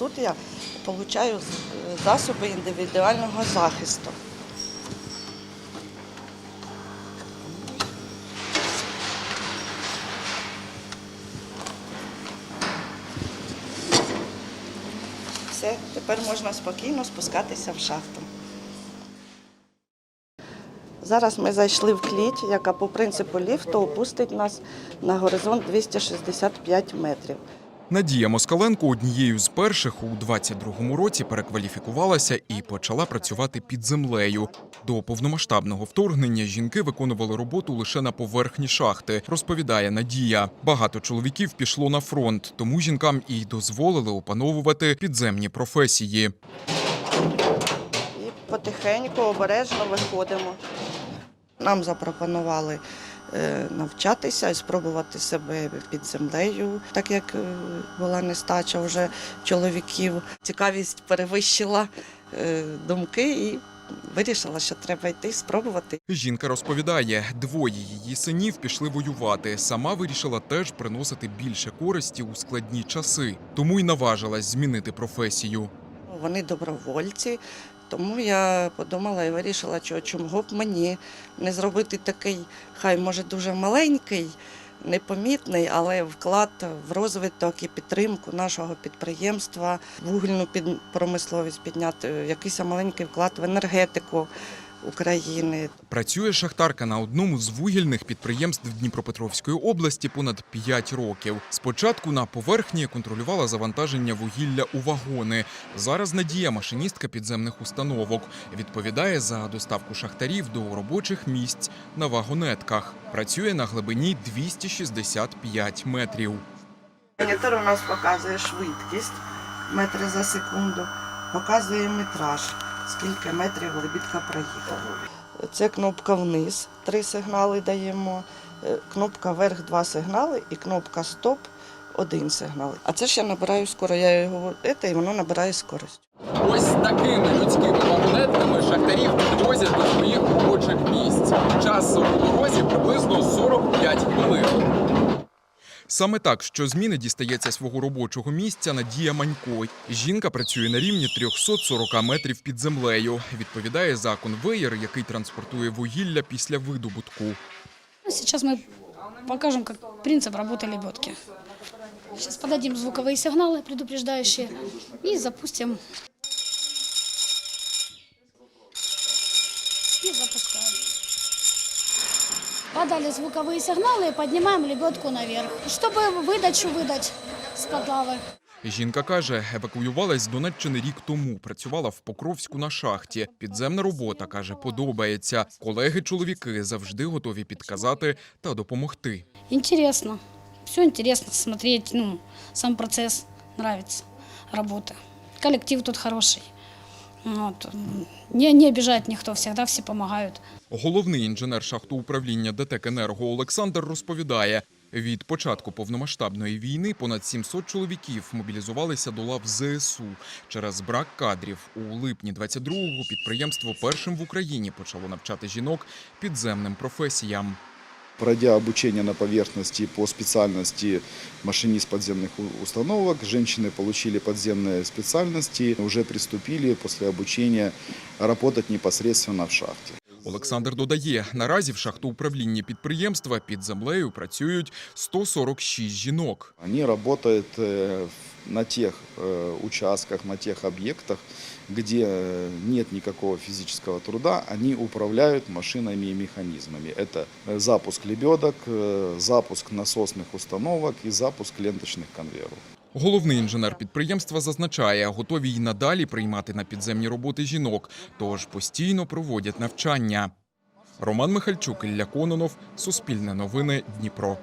тут я отримую засоби індивідуального захисту. Все, тепер можна спокійно спускатися в шахту. Зараз ми зайшли в кліть, яка по принципу ліфту опустить нас на горизонт 265 метрів. Надія Москаленко однією з перших у 22-му році перекваліфікувалася і почала працювати під землею. До повномасштабного вторгнення жінки виконували роботу лише на поверхні шахти, розповідає Надія. Багато чоловіків пішло на фронт, тому жінкам і дозволили опановувати підземні професії. І потихеньку, обережно виходимо. Нам запропонували навчатися і спробувати себе під землею, так як е, була нестача вже чоловіків. Цікавість перевищила е, думки і вирішила, що треба йти спробувати. Жінка розповідає, двоє її синів пішли воювати. Сама вирішила теж приносити більше користі у складні часи, тому й наважилась змінити професію. Вони добровольці, тому я подумала і вирішила, що чому б мені не зробити такий, хай може дуже маленький, непомітний, але вклад в розвиток і підтримку нашого підприємства, вугільну промисловість підняти, якийсь маленький вклад в енергетику України. Працює шахтарка на одному з вугільних підприємств Дніпропетровської області понад 5 років. Спочатку на поверхні контролювала завантаження вугілля у вагони. Зараз Надія машиністка підземних установок. Відповідає за доставку шахтарів до робочих місць на вагонетках. Працює на глибині 265 метрів. Монітор у нас показує швидкість метри за секунду, показує метраж, скільки метрів лебідка проїхала. Це кнопка вниз, три сигнали даємо, е, кнопка вверх два сигнали і кнопка стоп один сигнал. А це ж я набираю скоро. Я його це, і воно набирає скорость. Ось такими людськими вагонетками шахтарів підвозять до своїх робочих місць. Час у дорозі приблизно 45 хвилин. Саме так, що зміни дістається свого робочого місця Надія Манько. Жінка працює на рівні 340 метрів під землею. Відповідає за конвеєр, який транспортує вугілля після видобутку. Ну, Сейчас мы покажем, как принцип работы лебедки. Сейчас подадим звуковые сигналы предупреждающие и запустим. И запускаем. Подали звуковые сигналы и поднимаем лебедку наверх, чтобы выдачу выдать с подлавы. Жінка каже, евакуювалась з Донеччини рік тому. Працювала в Покровську на шахті. Підземна робота каже, подобається. Колеги-чоловіки завжди готові підказати та допомогти. Интересно. Все интересно смотреть, ну, сам процесс нравится работы. Коллектив тут хороший. Вот. Не, не обижает никто, всегда все помогают. Головний інженер шахтоуправління ДТЕК «Енерго» Олександр розповідає, від початку повномасштабної війни понад 700 чоловіків мобілізувалися до лав ЗСУ. Через брак кадрів у липні 22-го підприємство першим в Україні почало навчати жінок підземним професіям. Пройдя обучение на поверхности по специальности машинист подземных у- установок, женщины получили подземные специальности, уже приступили после обучения работать непосредственно в шахте. Олександр додає, наразі в шахтоуправлінні підприємства під землею працюють 146 жінок. Они работают э, в- на тех э, участках, на тех объектах, где э, нет никакого физического труда, они управляют машинами и механизмами. Это э, запуск лебедок, э, запуск насосных установок и запуск ленточных конвейеров. Головний інженер підприємства зазначає, готові й надалі приймати на підземні роботи жінок, тож постійно проводять навчання. Роман Михальчук, Ілля Кононов, Суспільне новини, Дніпро.